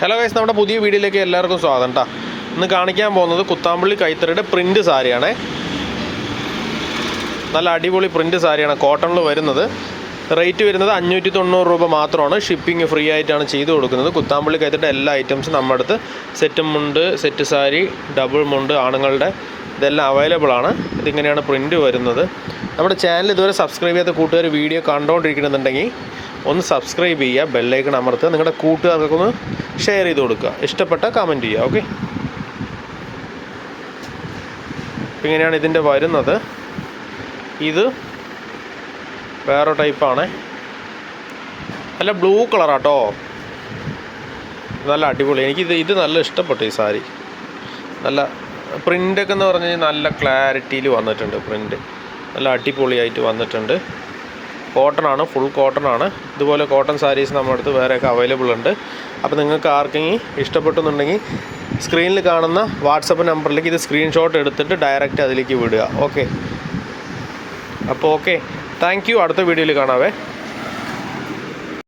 Hello guys നമ്മുടെ പുതിയ വീഡിയോയിലേക്ക് എല്ലാവർക്കും സ്വാഗതം കേട്ടോ ഇന്ന് കാണിക്കാൻ പോകുന്നത് കുത്താമ്പള്ളി കൈത്തറിയുടെ പ്രിന്റ് സാരിയാണേ. നല്ല അടിപൊളി പ്രിന്റ് സാരിയാണ് കോട്ടണിൽ വരുന്നത്. റേറ്റ് വരുന്നത് അഞ്ഞൂറ്റി തൊണ്ണൂറ് രൂപ മാത്രമാണ്. ഷിപ്പിംഗ് ഫ്രീ ആയിട്ടാണ് ചെയ്തു കൊടുക്കുന്നത്. കുത്താമ്പള്ളി കൈത്തറിയുടെ എല്ലാ ഐറ്റംസും നമ്മുടെ അടുത്ത് സെറ്റ് മുണ്ട് സെറ്റ് സാരി ഡബിൾ മുണ്ട് ആണുങ്ങളുടെ ഇതെല്ലാം അവൈലബിൾ ആണ്. ഇതിങ്ങനെയാണ് പ്രിന്റ് വരുന്നത്. നമ്മുടെ ചാനൽ ഇതുവരെ സബ്സ്ക്രൈബ് ചെയ്യാത്ത കൂട്ടുകാർ വീഡിയോ കണ്ടുകൊണ്ടിരിക്കുന്നുണ്ടെങ്കിൽ ഒന്ന് സബ്സ്ക്രൈബ് ചെയ്യുക ബെല്ലൈക്കൺ അമർത്തുക നിങ്ങളുടെ കൂട്ടുകാർക്കൊക്കെ ഒന്ന് ഷെയർ ചെയ്ത് കൊടുക്കുക. ഇഷ്ടപ്പെട്ട കമന്റ് ചെയ്യുക ഓക്കെ ഇങ്ങനെയാണ് ഇതിന്റെ വരുന്നത്. ഇത് വേറെ ടൈപ്പാണ് നല്ല ബ്ലൂ കളറാട്ടോ നല്ല അടിപൊളി. എനിക്കിത് ഇത് നല്ല ഇഷ്ടപ്പെട്ടു ഈ സാരി. നല്ല പ്രിന്റൊക്കെ എന്ന് പറഞ്ഞു കഴിഞ്ഞാൽ നല്ല ക്ലാരിറ്റിയിൽ വന്നിട്ടുണ്ട് പ്രിന്റ് നല്ല അടിപൊളിയായിട്ട് വന്നിട്ടുണ്ട്. കോട്ടൺ ആണ് ഫുൾ കോട്ടൺ ആണ്. ഇതുപോലെ കോട്ടൺ സാരീസ് നമ്മുടെ അടുത്ത് വേറെയൊക്കെ അവൈലബിൾ ഉണ്ട്. അപ്പോൾ നിങ്ങൾക്ക് ആർക്കെങ്കിലും ഇഷ്ടപ്പെട്ടുന്നുണ്ടെങ്കിൽ സ്ക്രീനിൽ കാണുന്ന വാട്സപ്പ് നമ്പറിലേക്ക് ഇത് സ്ക്രീൻഷോട്ട് എടുത്തിട്ട് ഡയറക്റ്റ് അതിലേക്ക് വിടുക. ഓക്കെ അപ്പോൾ ഓക്കെ താങ്ക് യു അടുത്ത വീഡിയോയിൽ കാണാവേ.